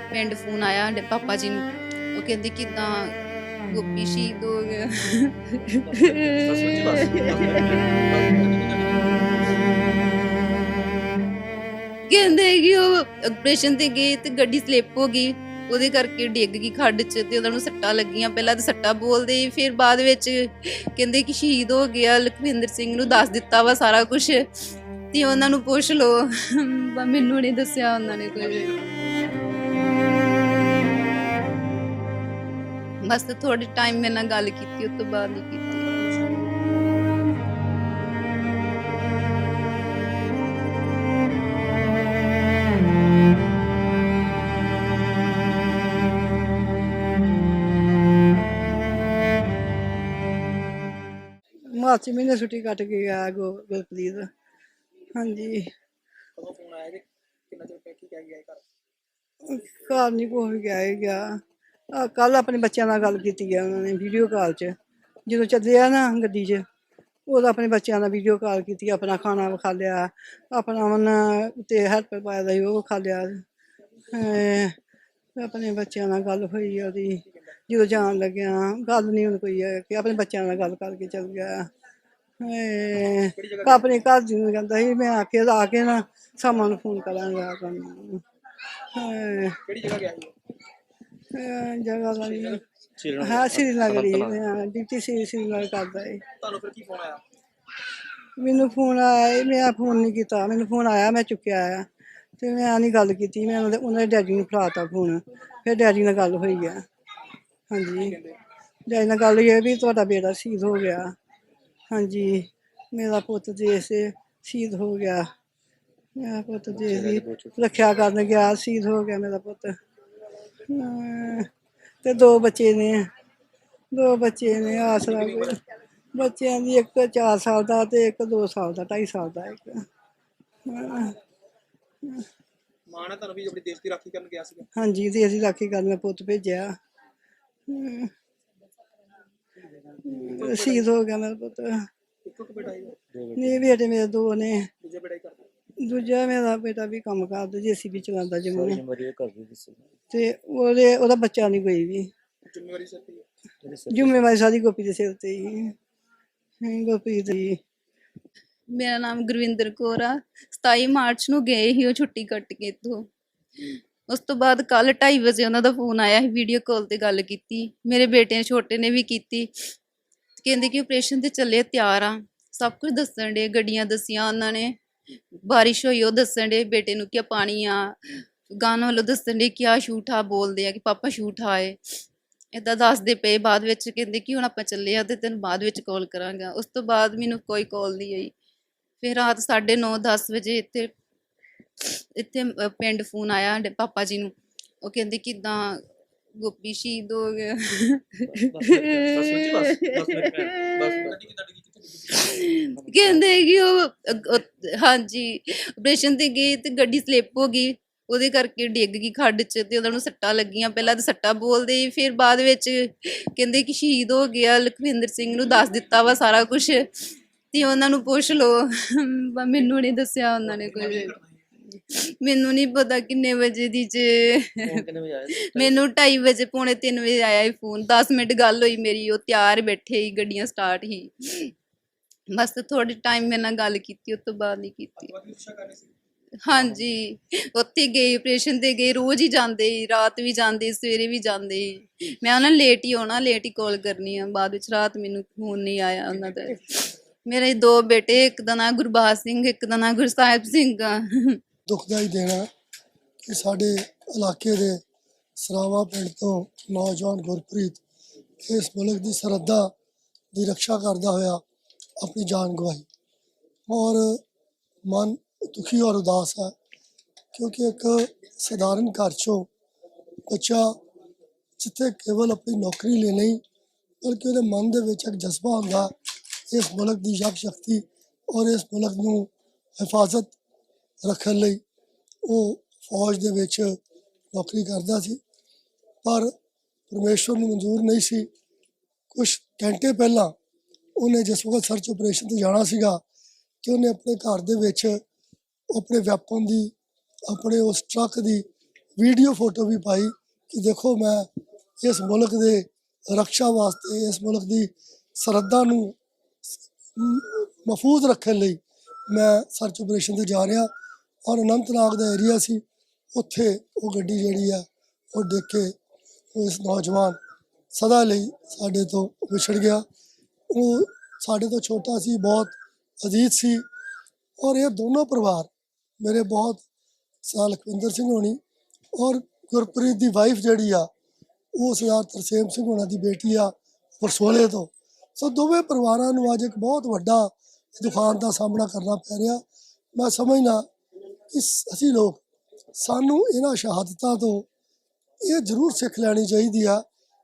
ਪਿੰਡ ਫੋਨ ਆਇਆ ਸਾਡੇ ਪਾਪਾ ਜੀ ਨੂੰ। ਉਹ ਕਹਿੰਦੇ ਕਿਦਾਂ ਗੋਪੀ ਸ਼ਹੀਦ ਹੋ ਗਿਆ ਕਹਿੰਦੇ ਕਿ ਉਹ ਆਪਰੇਸ਼ਨ ਤੇ ਗਏ ਤੇ ਗੱਡੀ ਸਲਿੱਪ ਹੋ ਗਈ। ਉਹਦੇ ਕਰਕੇ ਡਿੱਗ ਗਈ ਖੱਡ 'ਚ ਤੇ ਉਹਨਾਂ ਨੂੰ ਸੱਟਾਂ ਲੱਗੀਆਂ। ਪਹਿਲਾਂ ਤਾਂ ਸੱਟਾਂ ਬੋਲਦੇ ਫਿਰ ਬਾਅਦ ਵਿੱਚ ਕਹਿੰਦੇ ਕਿ ਸ਼ਹੀਦ ਹੋ ਗਿਆ। ਲਖਵਿੰਦਰ ਸਿੰਘ ਨੂੰ ਦੱਸ ਦਿੱਤਾ ਵਾ ਸਾਰਾ ਕੁਝ ਤੇ ਉਹਨਾਂ ਨੂੰ ਪੁੱਛ ਲਓ। ਮੈਨੂੰ ਨਹੀਂ ਦੱਸਿਆ ਉਹਨਾਂ ਨੇ ਕੁਝ ਬਸ ਥੋੜੀ ਟਾਈਮ ਮੇਰੇ ਨਾਲ ਗੱਲ ਕੀਤੀ ਉਸ ਤੋਂ ਬਾਅਦ ਨਹੀਂ ਕੀਤੀ। ਮਾਰਚ ਮਹੀਨੇ ਛੁੱਟੀ ਕੱਟ ਕੇ ਗਿਆ ਗੋ ਗੁਰਪ੍ਰੀਤ। ਹਾਂਜੀ। ਕਦੋਂ ਫੋਨ ਆਇਆ ਕਿ ਕਿੰਨਾ ਚਿਰ ਕੀ ਕਹਿ ਗਿਆ ਘਰ? ਘਰ ਨਹੀਂ ਕੋਈ ਗਿਆ ਹੀ ਗਿਆ। ਕੱਲ ਆਪਣੇ ਬੱਚਿਆਂ ਨਾਲ ਗੱਲ ਕੀਤੀ ਹੈ ਉਹਨਾਂ ਨੇ ਵੀਡੀਓ ਕਾਲ 'ਚ। ਜਦੋਂ ਚੱਲੇ ਆ ਨਾ ਗੱਡੀ 'ਚ ਉਹਦਾ ਆਪਣੇ ਬੱਚਿਆਂ ਨਾਲ ਵੀਡੀਓ ਕਾਲ ਕੀਤੀ, ਆਪਣਾ ਖਾਣਾ ਵਿਖਾ ਲਿਆ, ਆਪਣਾ ਮਨ ਤੇ ਹੈਲਪ ਪਾਇਆ ਦਾ ਸੀ, ਉਹ ਵਿਖਾ ਲਿਆ। ਅਹ ਆਪਣੇ ਬੱਚਿਆਂ ਨਾਲ ਗੱਲ ਹੋਈ ਆ ਉਹਦੀ, ਜਦੋਂ ਜਾਣ ਲੱਗਿਆ, ਗੱਲ ਨਹੀਂ ਹੁਣ ਕੋਈ ਹੈ ਕਿ, ਆਪਣੇ ਬੱਚਿਆਂ ਨਾਲ ਗੱਲ ਕਰਕੇ ਚੱਲ ਗਿਆ। ਅਹ ਆਪਣੇ ਘਰ ਜੀ ਨੂੰ ਕਹਿੰਦਾ ਸੀ, ਮੈਂ ਆ ਕੇ ਆ ਕੇ ਨਾ ਸਾਮਾਂ ਨੂੰ ਫੋਨ ਕਰਾਂਗਾ ਤੁਹਾਨੂੰ। ਅਹ ਕਿਹੜੀ ਜਗ੍ਹਾ ਗਿਆ ਸੀ? ਅਹ ਜਗ੍ਹਾ ਹਾਂ ਸ੍ਰੀਨਗਰ ਹੀ ਹਾਂ ਡਿਊਟੀ ਸੀ ਸ੍ਰੀਨਗਰ ਕਰਦਾ ਹੈ ਤੁਹਾਨੂੰ ਫਿਰ ਕੀ ਫੋਨ ਆਇਆ? ਮੈਨੂੰ ਫੋਨ ਆਇਆ ਮੈਂ ਫੋਨ ਨਹੀਂ ਕੀਤਾ। ਮੈਨੂੰ ਫੋਨ ਆਇਆ ਮੈਂ ਚੁੱਕਿਆ ਆ। ਤੇ ਮੈਂ ਨਹੀਂ ਗੱਲ ਕੀਤੀ ਮੈਂ ਉਹਨਾਂ ਦੇ ਉਹਨਾਂ ਦੇ ਡੈਡੀ ਨੂੰ ਫੜਾਤਾ ਫੋਨ ਫਿਰ ਡੈਡੀ ਨਾਲ ਗੱਲ ਹੋਈ ਆ। ਹਾਂਜੀ। ਡੈਡੀ ਨਾਲ ਗੱਲ ਹੋਈ ਹੈ ਵੀ ਤੁਹਾਡਾ ਬੇਟਾ ਸ਼ਹੀਦ ਹੋ ਗਿਆ। ਹਾਂਜੀ। ਮੇਰਾ ਪੁੱਤ ਦੇਸ਼ ਦੇ ਸ਼ਹੀਦ ਹੋ ਗਿਆ। ਮੇਰਾ ਪੁੱਤ ਦੇਸ਼ ਦੀ ਰੱਖਿਆ ਕਰਨ ਗਿਆ ਸ਼ਹੀਦ ਹੋ ਗਿਆ ਮੇਰਾ ਪੁੱਤ। ਤੇ ਦੋ ਬੱਚੇ ਨੇ। ਦੋ ਬੱਚੇ ਨੇ ਆਸਰਾ ਬੱਚਿਆਂ ਦੀ ਇੱਕ 4 ਸਾਲ ਦਾ ਤੇ ਇੱਕ 2 ਸਾਲ ਦਾ 2.5 ਸਾਲ ਦਾ ਇੱਕ। ਮਾਂ ਨੇ ਤੁਹਾਨੂੰ ਵੀ ਆਪਣੀ ਦੇਸ਼ ਦੀ ਰਾਖੀ ਕਰਨ ਗਿਆ ਸੀਗਾ? ਹਾਂਜੀ ਤੇ ਅਸੀਂ ਰਾਖੀ ਕਰਨ ਮੈਂ ਪੁੱਤ ਭੇਜਿਆ। ਸ਼ਹੀਦ ਹੋ ਗਿਆ ਮੇਰਾ ਪੁੱਤ। ਇੱਕੋ ਇੱਕ ਬੇਟਾ ਹੀ ਨਹੀਂ ਬੇਟੇ ਮੇਰੇ ਦੋ ਨੇ। ਦੂਜੇ ਬੇਟਾ ਹੀ ਕਰਦਾ ਦੂਜਾ ਮੇਰਾ ਬੇਟਾ ਵੀ ਕੰਮ ਕਰਦਾ ਜੀਸੀਬੀ ਚਲਾਉਂਦਾ ਜਿਵੇਂ ਜ਼ਿੰਮੇਵਾਰੀ ਕਰਦੇ ਦੱਸੋ ਤੇ ਉਹਦੇ ਉਹਦਾ ਬੱਚਾ ਨਹੀਂ ਕੋਈ ਵੀ। ਜ਼ਿੰਮੇਵਾਰੀ ਸਿਰ ਹੀ। ਜਿਹੜੇ ਸਿਰ ਜ਼ਿੰਮੇਵਾਰੀ ਸਾਰੀ ਗੋਪੀ ਦੇ ਸਿਰ ਤੇ ਹੀ। ਹੈ ਗੋਪੀ ਦੀ। ਮੇਰਾ ਨਾਮ ਗੁਰਵਿੰਦਰ ਕੌਰ ਆ। 27 ਮਾਰਚ ਨੂੰ ਗਏ ਸੀ ਉਹ ਛੁੱਟੀ ਕੱਟ ਕੇ ਇੱਥੋਂ। ਉਸ ਤੋਂ ਬਾਅਦ ਕੱਲ 2:30 ਵਜੇ ਉਹਨਾਂ ਦਾ ਫੋਨ ਆਇਆ ਸੀ ਵੀਡੀਓ ਕਾਲ ਤੇ ਗੱਲ ਕੀਤੀ। ਮੇਰੇ ਬੇਟੇ ਛੋਟੇ ਨੇ ਵੀ ਕੀਤੀ। ਕਹਿੰਦੇ ਕਿ ਆਪਰੇਸ਼ਨ ਤੇ ਚੱਲੇ ਤਿਆਰ ਆ। ਸਭ ਕੁਝ ਦੱਸਣ ਦੇ ਗੱਡੀਆਂ ਦਸੀਆਂ ਉਹਨਾਂ ਨੇ। ਬਾਰਿਸ਼ ਹੋਈ, ਉਹ ਦੱਸਣ ਦੇ ਬੇਟੇ ਨੂੰ ਕਿ ਪਾਣੀ ਆ। ਗਾਣਾ ਵੱਲੋਂ ਦੱਸਣ ਦੇ ਕਿ ਆ ਸ਼ੂਟ ਬੋਲਦੇ ਆ ਕਿ ਪਾਪਾ ਸ਼ੂਟ ਆਏ ਇਦਾਂ ਦੱਸਦੇ ਪਏ ਬਾਅਦ ਵਿੱਚ, ਕਹਿੰਦੇ ਕਿ ਹੁਣ ਆਪਾਂ ਚੱਲੇ ਆ ਤੇ ਤੈਨੂੰ ਬਾਅਦ ਵਿੱਚ ਕਾਲ ਕਰਾਂਗਾ। ਉਸ ਤੋਂ ਬਾਅਦ ਮੈਨੂੰ ਕੋਈ ਕਾਲ ਨਹੀਂ ਆਈ। ਫਿਰ ਰਾਤ 9:30 10 ਵਜੇ ਇੱਥੇ ਇੱਥੇ ਪਿੰਡ ਫੋਨ ਆਇਆ ਸਾਡੇ ਪਾਪਾ ਜੀ ਨੂੰ। ਉਹ ਕਹਿੰਦੇ ਕਿਦਾਂ ਗੋਪੀ ਸ਼ਹੀਦ ਹੋ ਗਿਆ ਗੱਡੀ ਕਿੱਦਾਂ ਡਿੱਗੀ ਕਿੱਥੇ ਡਿੱਗੀ ਕਹਿੰਦੇ ਕਿ ਉਹ ਅ- ਅ- ਹਾਂਜੀ ਆਪਰੇਸ਼ਨ ਤੇ ਗਏ ਤੇ ਗੱਡੀ ਸਲਿੱਪ ਹੋ ਗਈ ਉਹਦੇ ਕਰਕੇ ਡਿੱਗ ਗਈ ਖੱਡ 'ਚ ਤੇ ਉਹਨਾਂ ਨੂੰ ਸੱਟਾਂ ਲੱਗੀਆਂ ਪਹਿਲਾਂ ਤਾਂ ਸੱਟਾਂ ਬੋਲਦੇ ਸੀ, ਫਿਰ ਬਾਅਦ ਵਿੱਚ ਕਹਿੰਦੇ ਕਿ ਸ਼ਹੀਦ ਹੋ ਗਿਆ ਲਖਵਿੰਦਰ ਸਿੰਘ ਨੂੰ ਦੱਸ ਦਿੱਤਾ ਵਾ ਸਾਰਾ ਕੁਝ ਤੇ ਉਹਨਾਂ ਨੂੰ ਪੁੱਛ ਲਓ ਬ- ਮੈਨੂੰ ਨਹੀਂ ਦੱਸਿਆ ਉਹਨਾਂ ਨੇ ਕੁਝ ਮੈਨੂੰ ਨਹੀਂ ਪਤਾ ਕਿੰਨੇ ਵਜੇ ਦੀ ਜੇ। ਫੋਨ ਕਿੰਨੇ ਵਜੇ ਆਇਆ ਸੀ? ਮੈਨੂੰ 2:30 ਵਜੇ ਪੌਣੇ 3 ਵਜੇ ਆਇਆ ਹੀ ਫੋਨ। 10 ਮਿੰਟ ਗੱਲ ਹੋਈ ਮੇਰੀ ਉਹ ਤਿਆਰ ਬੈਠੇ ਹੀ ਗੱਡੀਆਂ ਸਟਾਰਟ ਹੀ ਬਸ ਥੋੜੀ ਟਾਈਮ ਮੇਰੇ ਨਾਲ ਗੱਲ ਕੀਤੀ ਉਸ ਤੋਂ ਬਾਅਦ ਨਹੀਂ ਕੀਤੀ। ਹਾਂਜੀ। ਉੱਥੇ ਗਏ ਆਪਰੇਸ਼ਨ ਤੇ ਗਏ ਰੋਜ਼ ਹੀ ਜਾਂਦੇ ਸੀ, ਰਾਤ ਵੀ ਜਾਂਦੇ ਸਵੇਰੇ ਵੀ ਜਾਂਦੇ ਸੀ। ਮੈਂ ਉਹਨਾਂ ਨੂੰ ਲੇਟ ਹੀ ਆਉਣਾ ਲੇਟ ਹੀ ਕਾਲ ਕਰਨੀ ਆ। ਬਾਅਦ ਵਿੱਚ ਰਾਤ ਮੈਨੂੰ ਫੋਨ ਨਹੀਂ ਆਇਆ ਉਹਨਾਂ ਦਾ। ਮੇਰੇ ਦੋ ਬੇਟੇ ਇੱਕ ਦਾ ਨਾਂ ਗੁਰਬਾਜ ਸਿੰਘ ਇੱਕ ਦਾ ਨਾਂ ਗੁਰਸਾਹਿਬ ਸਿੰਘ ਆ। ਦੁੱਖ ਦਾ ਹੀ ਦੇਣਾ ਕਿ ਸਾਡੇ ਇਲਾਕੇ ਦੇ ਸਰਾਵਾ ਪਿੰਡ ਤੋਂ ਨੌਜਵਾਨ ਗੁਰਪ੍ਰੀਤ ਇਸ ਮੁਲਕ ਦੀ ਸਰਹੱਦਾਂ ਦੀ ਰੱਖਿਆ ਕਰਦਾ ਹੋਇਆ ਆਪਣੀ ਜਾਨ ਗਵਾਈ। ਔਰ ਮਨ ਦੁਖੀ ਔਰ ਉਦਾਸ ਹੈ ਕਿਉਂਕਿ ਇੱਕ ਸਧਾਰਨ ਘਰ ਚੋਂ ਬੱਚਾ ਜਿੱਥੇ ਕੇਵਲ ਆਪਣੀ ਨੌਕਰੀ ਲਈ ਨਹੀਂ, ਬਲਕਿ ਉਹਦੇ ਮਨ ਦੇ ਵਿੱਚ ਇੱਕ ਜਜ਼ਬਾ ਹੁੰਦਾ, ਇਸ ਮੁਲਕ ਦੀ ਯਕ ਸ਼ਕਤੀ ਔਰ ਇਸ ਮੁਲਕ ਨੂੰ ਹਿਫਾਜ਼ਤ ਰੱਖਣ ਲਈ ਉਹ ਫੌਜ ਦੇ ਵਿੱਚ ਨੌਕਰੀ ਕਰਦਾ ਸੀ। ਪਰ ਪਰਮੇਸ਼ਵਰ ਨੂੰ ਮਨਜ਼ੂਰ ਨਹੀਂ ਸੀ। ਕੁਝ ਘੰਟੇ ਪਹਿਲਾਂ ਉਹਨੇ ਜਿਸ ਵਕਤ ਸਰਚ ਆਪਰੇਸ਼ਨ ਤੇ ਜਾਣਾ ਸੀਗਾ ਕਿ ਉਹਨੇ ਆਪਣੇ ਘਰ ਦੇ ਵਿੱਚ ਆਪਣੇ ਵੈਪਨ ਦੀ, ਆਪਣੇ ਉਸ ਟਰੱਕ ਦੀ ਵੀਡੀਓ ਫੋਟੋ ਵੀ ਪਾਈ ਕਿ ਦੇਖੋ ਮੈਂ ਇਸ ਮੁਲਕ ਦੇ ਰੱਖਿਆ ਵਾਸਤੇ, ਇਸ ਮੁਲਕ ਦੀ ਸਰਹੱਦਾਂ ਨੂੰ ਮਹਫੂਜ਼ ਰੱਖਣ ਲਈ ਮੈਂ ਸਰਚ ਆਪਰੇਸ਼ਨ ਤੇ ਜਾ ਰਿਹਾ। ਔਰ ਅਨੰਤਨਾਗ ਦਾ ਏਰੀਆ ਸੀ, ਉੱਥੇ ਉਹ ਗੱਡੀ ਜਿਹੜੀ ਆ, ਉਹ ਦੇਖ ਕੇ ਇਸ ਨੌਜਵਾਨ ਸਦਾ ਲਈ ਸਾਡੇ ਤੋਂ ਵਿਛੜ ਗਿਆ। ਉਹ ਸਾਡੇ ਤੋਂ ਛੋਟਾ ਸੀ, ਬਹੁਤ ਅਜੀਜ਼ ਸੀ ਔਰ ਇਹ ਦੋਨੋਂ ਪਰਿਵਾਰ ਮੇਰੇ ਬਹੁਤ ਸਾਲ ਲਖਵਿੰਦਰ ਸਿੰਘ ਹੋਣੀ ਔਰ ਗੁਰਪ੍ਰੀਤ ਦੀ ਵਾਈਫ ਜਿਹੜੀ ਆ, ਉਹ ਸਰਦਾਰ ਤਰਸੇਮ ਸਿੰਘ ਹੋਣਾ ਦੀ ਬੇਟੀ ਆ ਵਰਸੋਲੇ ਤੋਂ। ਸੋ ਦੋਵੇਂ ਪਰਿਵਾਰਾਂ ਨੂੰ ਅੱਜ ਇੱਕ ਬਹੁਤ ਵੱਡਾ ਦੁਖਾਂਤ ਦਾ ਸਾਹਮਣਾ ਕਰਨਾ ਪੈ ਰਿਹਾ। ਮੈਂ ਸਮਝਦਾ ਕਿ ਅਸੀਂ ਲੋਕ ਸਾਨੂੰ ਇਹਨਾਂ ਸ਼ਹਾਦਤਾਂ ਤੋਂ ਇਹ ਜ਼ਰੂਰ ਸਿੱਖ ਲੈਣੀ ਚਾਹੀਦੀ ਆ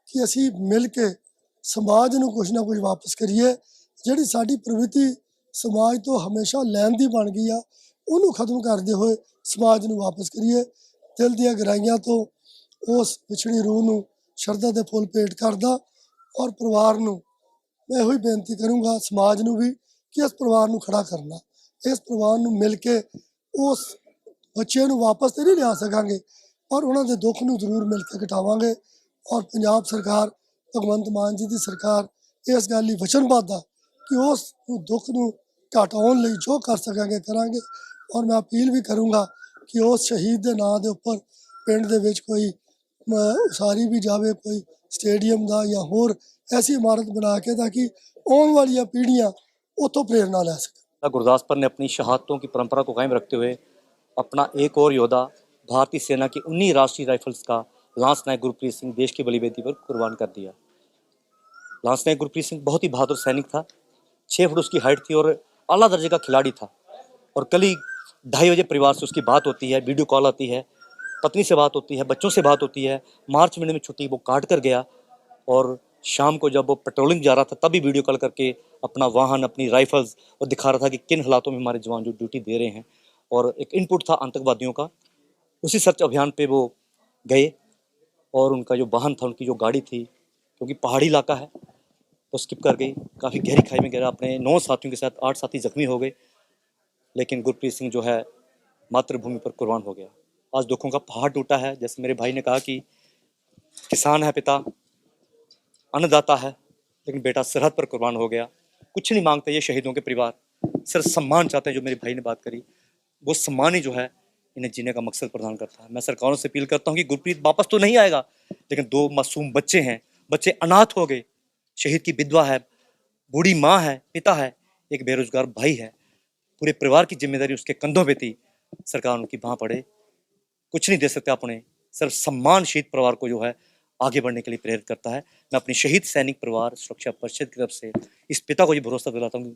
ਕਿ ਅਸੀਂ ਮਿਲ ਕੇ ਸਮਾਜ ਨੂੰ ਕੁਝ ਨਾ ਕੁਝ ਵਾਪਸ ਕਰੀਏ। ਜਿਹੜੀ ਸਾਡੀ ਪ੍ਰਵਿਰਤੀ ਸਮਾਜ ਤੋਂ ਹਮੇਸ਼ਾ ਲੈਣ ਦੀ ਬਣ ਗਈ ਆ, ਉਹਨੂੰ ਖਤਮ ਕਰਦੇ ਹੋਏ ਸਮਾਜ ਨੂੰ ਵਾਪਸ ਕਰੀਏ। ਦਿਲ ਦੀਆਂ ਗਹਿਰਾਈਆਂ ਤੋਂ ਉਸ ਵਿਛੜੀ ਰੂਹ ਨੂੰ ਸ਼ਰਧਾ ਦੇ ਫੁੱਲ ਭੇਟ ਕਰਦਾ ਔਰ ਪਰਿਵਾਰ ਨੂੰ ਮੈਂ ਇਹੋ ਹੀ ਬੇਨਤੀ ਕਰੂੰਗਾ ਸਮਾਜ ਨੂੰ ਵੀ ਕਿ ਇਸ ਪਰਿਵਾਰ ਨੂੰ ਖੜਾ ਕਰਨਾ। ਇਸ ਪਰਿਵਾਰ ਨੂੰ ਮਿਲ ਕੇ ਉਸ ਬੱਚੇ ਨੂੰ ਵਾਪਸ ਤੇ ਨਹੀਂ ਲਿਆ ਸਕਾਂਗੇ ਪਰ ਉਹਨਾਂ ਦੇ ਦੁੱਖ ਨੂੰ ਜ਼ਰੂਰ ਮਿਲ ਕੇ ਘਟਾਵਾਂਗੇ ਔਰ ਪੰਜਾਬ ਸਰਕਾਰ ਭਗਵੰਤ ਮਾਨ ਜੀ ਦੀ ਸਰਕਾਰ ਇਸ ਗੱਲ ਲਈ ਵਚਨਬੱਧ ਆ ਕਿ ਉਸ ਦੁੱਖ ਨੂੰ ਘਟਾਉਣ ਲਈ ਜੋ ਕਰ ਸਕਾਂਗੇ ਕਰਾਂਗੇ ਔਰ ਮੈਂ ਅਪੀਲ ਵੀ ਕਰੂੰਗਾ ਕਿ ਉਸ ਸ਼ਹੀਦ ਦੇ ਨਾਂ ਦੇ ਉੱਪਰ ਪਿੰਡ ਦੇ ਵਿੱਚ ਕੋਈ ਅਮ, ਉਸਾਰੀ ਵੀ ਜਾਵੇ ਕੋਈ ਸਟੇਡੀਅਮ ਦਾ ਜਾਂ ਹੋਰ ਐਸੀ ਇਮਾਰਤ ਬਣਾ ਕੇ ਤਾਂ ਕਿ ਆਉਣ ਵਾਲੀਆਂ ਪੀੜ੍ਹੀਆਂ ਉੱਥੋਂ ਪ੍ਰੇਰਨਾ ਲੈ ਸਕਣ। गुरदासपुर ने अपनी शहादतों की परंपरा को कायम रखते हुए अपना एक और योद्धा, भारतीय सेना की उन्हीं राष्ट्रीय राइफल्स का लांस नायक गुरप्रीत सिंह देश की बलिवेदी पर कुर्बान कर दिया। लांस नायक गुरप्रीत सिंह बहुत ही बहादुर सैनिक था छः फुट उसकी हाइट थी और अला दर्जे का खिलाड़ी था और कल ही ढाई बजे परिवार से उसकी बात होती है, वीडियो कॉल आती है, पत्नी से बात होती है, बच्चों से बात होती है, मार्च महीने में छुट्टी वो काट कर गया और शाम को जब वो पेट्रोलिंग जा रहा था, तभी वीडियो कॉल करके अपना वाहन, अपनी राइफल्स और दिखा रहा था कि किन हालातों में हमारे जवान जो ड्यूटी दे रहे हैं। और एक इनपुट था आतंकवादियों का। उसी सर्च अभियान पे वो गए और उनका जो वाहन था, उनकी जो गाड़ी थी, क्योंकि पहाड़ी इलाका है, वो स्किप कर गई। काफ़ी गहरी खाई में गिरा अपने नौ साथियों के साथ आठ साथी जख्मी हो गए। लेकिन गुरप्रीत सिंह जो है, मातृभूमि पर कुर्बान हो गया। आज दुखों का पहाड़ टूटा है। जैसे मेरे भाई ने कहा कि किसान है पिता अन्नदाता है, लेकिन बेटा सरहद पर कुर्बान हो गया। कुछ नहीं मांगते ये शहीदों के परिवार। सिर्फ़ सम्मान चाहते हैं जो मेरे भाई ने बात करी। वो सम्मान ही जो है, इन्हें जीने का मकसद प्रदान करता है। मैं सरकारों से अपील करता हूँ कि गुरप्रीत वापस तो नहीं आएगा, लेकिन दो मासूम बच्चे हैं। बच्चे अनाथ हो गए। शहीद की विधवा है, बूढ़ी माँ है, पिता है, एक बेरोजगार भाई है। पूरे परिवार की ज़िम्मेदारी उसके कंधों पे थी। सरकार उनकी बाँ पड़े। कुछ नहीं दे सकते अपने सिर्फ़ सम्मान शहीद परिवार को जो है आगे बढ़ने के लिए प्रेरित करता है मैं अपनी शहीद सैनिक परिवार सुरक्षा परिषद की तरफ से इस पिता को ये भरोसा दिलाता हूँ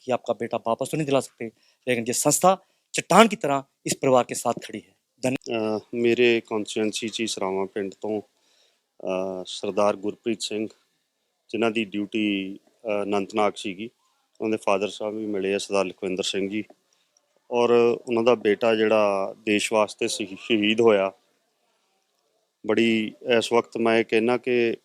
कि आपका बेटा वापस तो नहीं दिला सकते लेकिन ये संस्था चट्टान की तरह इस परिवार के साथ खड़ी है धन्यवाद ਅ, ਮੇਰੇ ਕੌਂਸਟੀਟੂਐਂਸੀ ਚ ਹੀ ਸਰਾਵਾਂ ਪਿੰਡ ਤੋਂ ਅ, ਸਰਦਾਰ ਗੁਰਪ੍ਰੀਤ ਸਿੰਘ ਜਿਨ੍ਹਾਂ ਦੀ ਡਿਊਟੀ ਅ, ਅਨੰਤਨਾਗ ਸੀਗੀ ਉਹਨਾਂ ਦੇ ਫਾਦਰ ਸਾਹਿਬ ਵੀ ਮਿਲੇ ਆ ਸਰਦਾਰ ਲਖਵਿੰਦਰ ਸਿੰਘ ਜੀ ਔਰ ਉਹਨਾਂ ਦਾ ਬੇਟਾ ਜਿਹੜਾ ਦੇਸ਼ ਵਾਸਤੇ ਸ਼ਹੀ- ਸ਼ਹੀਦ ਹੋਇਆ ਬੜੀ ਇਸ ਵਕਤ ਮੈਂ ਇਹ ਕਹਿਣਾ ਕਿ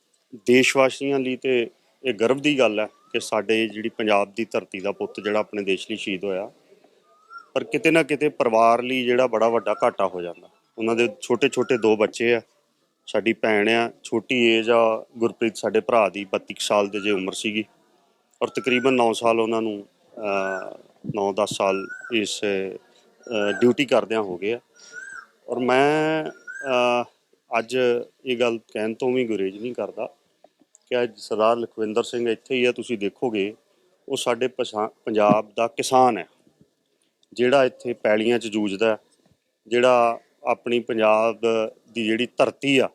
ਦੇਸ਼ ਵਾਸੀਆਂ ਲਈ ਤੇ ਇਹ ਗਰਵ ਦੀ ਗੱਲ ਹੈ ਕਿ ਸਾਡੇ ਜਿਹੜੀ ਪੰਜਾਬ ਦੀ ਧਰਤੀ ਦਾ ਪੁੱਤ ਜਿਹੜਾ ਆਪਣੇ ਦੇਸ਼ ਲਈ ਸ਼ਹੀਦ ਹੋਇਆ, ਪਰ ਕਿਤੇ ਨਾ ਕਿਤੇ ਪਰਿਵਾਰ ਲਈ ਜਿਹੜਾ ਬੜਾ ਵੱਡਾ ਘਾਟਾ ਹੋ ਜਾਂਦਾ। ਉਹਨਾਂ ਦੇ ਛੋਟੇ ਛੋਟੇ ਦੋ ਬੱਚੇ ਆ, ਸਾਡੀ ਭੈਣ ਆ, ਛੋਟੀ ਏਜ ਆ, ਗੁਰਪ੍ਰੀਤ ਸਾਡੇ ਭਰਾ ਦੀ 32 ਕੁ ਸਾਲ ਦੇ ਜੇ ਉਮਰ ਸੀਗੀ ਔਰ ਤਕਰੀਬਨ 9 ਸਾਲ ਉਹਨਾਂ ਨੂੰ 9-10 ਸਾਲ ਇਸ ਡਿਊਟੀ ਕਰਦਿਆਂ ਹੋ ਗਏ ਆ। ਔਰ ਮੈਂ ਅੱਜ ਇਹ ਗੱਲ ਕਹਿਣ ਤੋਂ ਵੀ ਗੁਰੇਜ ਨਹੀਂ ਕਰਦਾ ਕਿ ਅੱਜ ਸਰਦਾਰ ਲਖਵਿੰਦਰ ਸਿੰਘ ਇੱਥੇ ਹੀ ਆ, ਤੁਸੀਂ ਦੇਖੋਗੇ, ਉਹ ਸਾਡੇ ਪਛਾ- ਪੰਜਾਬ ਦਾ ਕਿਸਾਨ ਹੈ। ਜਿਹੜਾ ਇੱਥੇ ਪੈਲੀਆਂ 'ਚ ਜੂਝਦਾ ਜਿਹੜਾ ਆਪਣੀ ਪੰਜਾਬ ਦੀ ਜਿਹੜੀ ਧਰਤੀ ਆ,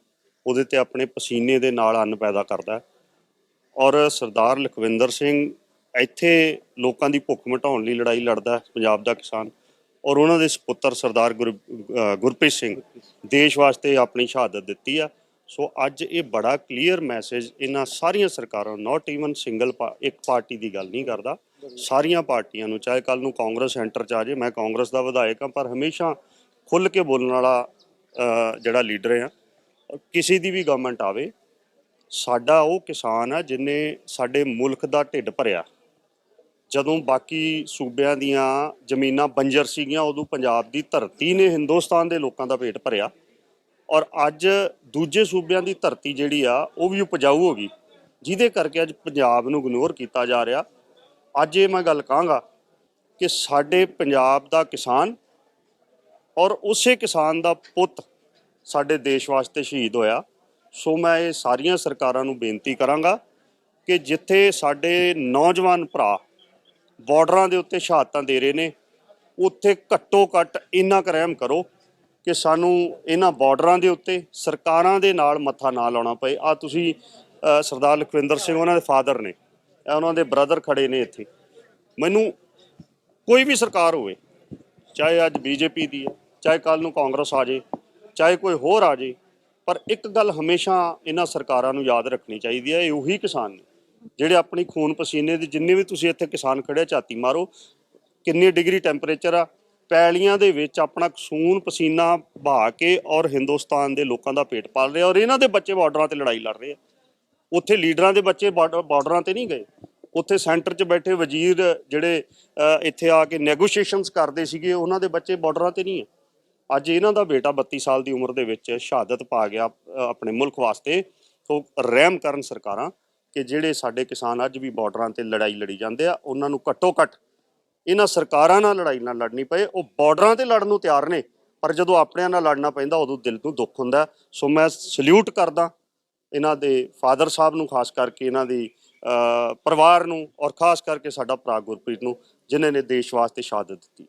ਉਹਦੇ ਤੇ ਆਪਣੇ ਪਸੀਨੇ ਦੇ ਨਾਲ ਅੰਨ ਪੈਦਾ ਕਰਦਾ ਔਰ ਸਰਦਾਰ ਲਖਵਿੰਦਰ ਸਿੰਘ ਇੱਥੇ ਲੋਕਾਂ ਦੀ ਭੁੱਖ ਮਿਟਾਉਣ ਲਈ ਲੜਾਈ ਲੜਦਾ ਪੰਜਾਬ ਦਾ ਕਿਸਾਨ। ਔਰ ਉਹਨਾਂ ਦੇ ਸੁਪੁੱਤਰ ਸਰਦਾਰ ਗੁਰ ਗੁਰਪ੍ਰੀਤ ਸਿੰਘ ਦੇਸ਼ ਵਾਸਤੇ ਆਪਣੀ ਸ਼ਹਾਦਤ ਦਿੱਤੀ ਆ। ਸੋ ਅੱਜ ਇਹ ਬੜਾ ਕਲੀਅਰ ਮੈਸੇਜ ਇਹਨਾਂ ਸਾਰੀਆਂ ਸਰਕਾਰਾਂ ਨਾਟ ਈਵਨ ਸਿੰਗਲ ਇੱਕ ਪਾਰਟੀ ਦੀ ਗੱਲ ਨਹੀਂ ਕਰਦਾ। ਸਾਰੀਆਂ ਪਾਰਟੀਆਂ ਨੂੰ, ਚਾਹੇ ਕੱਲ ਨੂੰ ਕਾਂਗਰਸ ਸੈਂਟਰ ਚ ਆ ਜੇ ਮੈਂ ਕਾਂਗਰਸ ਦਾ ਵਿਧਾਇਕ ਹਾਂ, ਪਰ ਹਮੇਸ਼ਾ ਖੁੱਲ ਕੇ ਬੋਲਣ ਵਾਲਾ ਜਿਹੜਾ ਲੀਡਰ ਆ ਕਿਸੇ ਦੀ ਵੀ ਗਵਰਨਮੈਂਟ ਆਵੇ, ਸਾਡਾ ਉਹ ਕਿਸਾਨ ਆ ਜਿਨੇ ਸਾਡੇ ਮੁਲਕ ਦਾ ਢਿੱਡ ਭਰਿਆ। ਜਦੋਂ ਬਾਕੀ ਸੂਬਿਆਂ ਦੀਆਂ ਜ਼ਮੀਨਾਂ ਬੰਜਰ ਸੀਗੀਆਂ, ਉਦੋਂ ਪੰਜਾਬ ਦੀ ਧਰਤੀ ਨੇ ਹਿੰਦੁਸਤਾਨ ਦੇ ਲੋਕਾਂ ਦਾ ਪੇਟ ਭਰਿਆ। ਔਰ ਅੱਜ ਦੂਜੇ ਸੂਬਿਆਂ ਦੀ ਧਰਤੀ ਜਿਹੜੀ ਆ, ਉਹ ਵੀ ਉਪਜਾਊ ਹੋ ਗਈ। ਜਿਹਦੇ ਕਰਕੇ ਅੱਜ ਪੰਜਾਬ ਨੂੰ ਇਗਨੋਰ ਕੀਤਾ ਜਾ ਰਿਹਾ। ਅੱਜ ਇਹ ਮੈਂ ਗੱਲ ਕਹਾਂਗਾ ਕਿ ਸਾਡੇ ਪੰਜਾਬ ਦਾ ਕਿਸਾਨ ਔਰ ਉਸੇ ਕਿਸਾਨ ਦਾ ਪੁੱਤ ਸਾਡੇ ਦੇਸ਼ ਵਾਸਤੇ ਸ਼ਹੀਦ ਹੋਇਆ। ਸੋ ਮੈਂ ਇਹ ਸਾਰੀਆਂ ਸਰਕਾਰਾਂ ਨੂੰ ਬੇਨਤੀ ਕਰਾਂਗਾ ਕਿ ਜਿੱਥੇ ਸਾਡੇ ਨੌਜਵਾਨ ਭਰਾ ਬਾਰਡਰਾਂ ਦੇ ਉੱਤੇ ਸ਼ਹਾਦਤਾਂ ਦੇ ਰਹੇ ਨੇ, ਉੱਥੇ ਘੱਟੋ ਘੱਟ ਇੰਨਾ ਕੁ ਕਰੋ ਕਿ ਸਾਨੂੰ ਇਹਨਾਂ ਬਾਰਡਰਾਂ ਦੇ ਉੱਤੇ ਸਰਕਾਰਾਂ ਦੇ ਨਾਲ ਮੱਥਾ ਨਾ ਲਾਉਣਾ ਪਏ। ਆ ਤੁਸੀਂ ਸਰਦਾਰ ਲਖਵਿੰਦਰ ਸਿੰਘ ਉਹਨਾਂ ਦੇ ਫਾਦਰ ਨੇ ਉਹਨਾਂ ਦੇ ਬ੍ਰਦਰ ਖੜੇ ਨੇ ਇੱਥੇ। ਮੈਨੂੰ ਕੋਈ ਵੀ ਸਰਕਾਰ ਹੋਵੇ, ਚਾਹੇ ਅੱਜ ਬੀਜੇਪੀ ਦੀ ਹੈ, ਚਾਹੇ ਕੱਲ ਨੂੰ ਕਾਂਗਰਸ ਆ ਜੇ, ਚਾਹੇ ਕੋਈ ਹੋਰ ਆ ਜੇ, ਪਰ ਇੱਕ ਗੱਲ ਹਮੇਸ਼ਾ ਇਹਨਾਂ ਸਰਕਾਰਾਂ ਨੂੰ ਯਾਦ ਰੱਖਣੀ ਚਾਹੀਦੀ ਹੈ, ਇਹ ਉਹੀ ਕਿਸਾਨ ਨੇ। ਜਿਹੜੇ ਆਪਣੀ ਖੂਨ ਪਸੀਨੇ ਦੇ ਜਿੰਨੇ ਵੀ ਤੁਸੀਂ ਇੱਥੇ ਕਿਸਾਨ ਖੜੇ ਝਾਤੀ ਮਾਰੋ, ਕਿੰਨੀ ਡਿਗਰੀ ਟੈਂਪਰੇਚਰ ਆ ਪੈਲੀਆਂ ਦੇ ਵਿੱਚ ਆਪਣਾ ਖੂਨ ਪਸੀਨਾ ਬਹਾ ਕੇ ਔਰ ਹਿੰਦੁਸਤਾਨ ਦੇ ਲੋਕਾਂ ਦਾ ਪੇਟ ਪਾਲ ਰਹੇ ਔਰ ਇਹਨਾਂ ਦੇ ਬੱਚੇ ਬਾਰਡਰਾਂ ਤੇ ਲੜਾਈ ਲੜ ਰਹੇ ਆ। ਉੱਥੇ ਲੀਡਰਾਂ ਦੇ ਬੱਚੇ ਬਾਰਡਰ- ਬਾਰਡਰਾਂ ਤੇ ਨਹੀਂ ਗਏ। ਉੱਥੇ ਸੈਂਟਰ 'ਚ ਬੈਠੇ ਵਜ਼ੀਰ ਜਿਹੜੇ ਇੱਥੇ ਆ ਕੇ ਨੈਗੋਸ਼ੀਏਸ਼ਨਸ ਕਰਦੇ ਸੀਗੇ, ਉਹਨਾਂ ਦੇ ਬੱਚੇ ਬਾਰਡਰਾਂ ਤੇ ਨਹੀਂ ਹੈ ਅੱਜ ਇਹਨਾਂ ਦਾ ਬੇਟਾ 32 ਸਾਲ ਦੀ ਉਮਰ ਦੇ ਵਿੱਚ ਸ਼ਹਾਦਤ ਪਾ ਗਿਆ ਆਪਣੇ ਮੁਲਕ ਵਾਸਤੇ। ਸੋ ਰਹਿਮ ਕਰਨ ਸਰਕਾਰਾਂ ਕਿ ਜਿਹੜੇ ਸਾਡੇ ਕਿਸਾਨ ਅੱਜ ਵੀ ਬਾਰਡਰਾਂ ਤੇ ਲੜਾਈ ਲੜੀ ਜਾਂਦੇ ਆ, ਉਹਨਾਂ ਨੂੰ ਘੱਟੋ ਘੱਟ ਇਹਨਾਂ ਸਰਕਾਰਾਂ ਨਾਲ ਲੜਾਈ ਨਾਲ ਲੜਨੀ ਪਏ, ਉਹ ਬਾਰਡਰਾਂ ਤੇ ਲੜਨ ਨੂੰ ਤਿਆਰ ਨੇ, ਪਰ ਜਦੋਂ ਆਪਣਿਆਂ ਨਾਲ ਲੜਨਾ ਪੈਂਦਾ, ਉਦੋਂ ਦਿਲ ਨੂੰ ਦੁੱਖ ਹੁੰਦਾ ਸੋ ਮੈਂ ਸਲੂਟ ਕਰਦਾ ਇਹਨਾਂ ਦੇ ਫਾਦਰ ਸਾਹਿਬ ਨੂੰ, ਖਾਸ ਕਰਕੇ ਇਹਨਾਂ ਦੀ ਪਰਿਵਾਰ ਨੂੰ ਔਰ ਖਾਸ ਕਰਕੇ ਸਾਡਾ ਭਰਾ ਗੁਰਪ੍ਰੀਤ ਨੂੰ, ਜਿਨ੍ਹਾਂ ਨੇ ਦੇਸ਼ ਵਾਸਤੇ ਸ਼ਹਾਦਤ ਦਿੱਤੀ।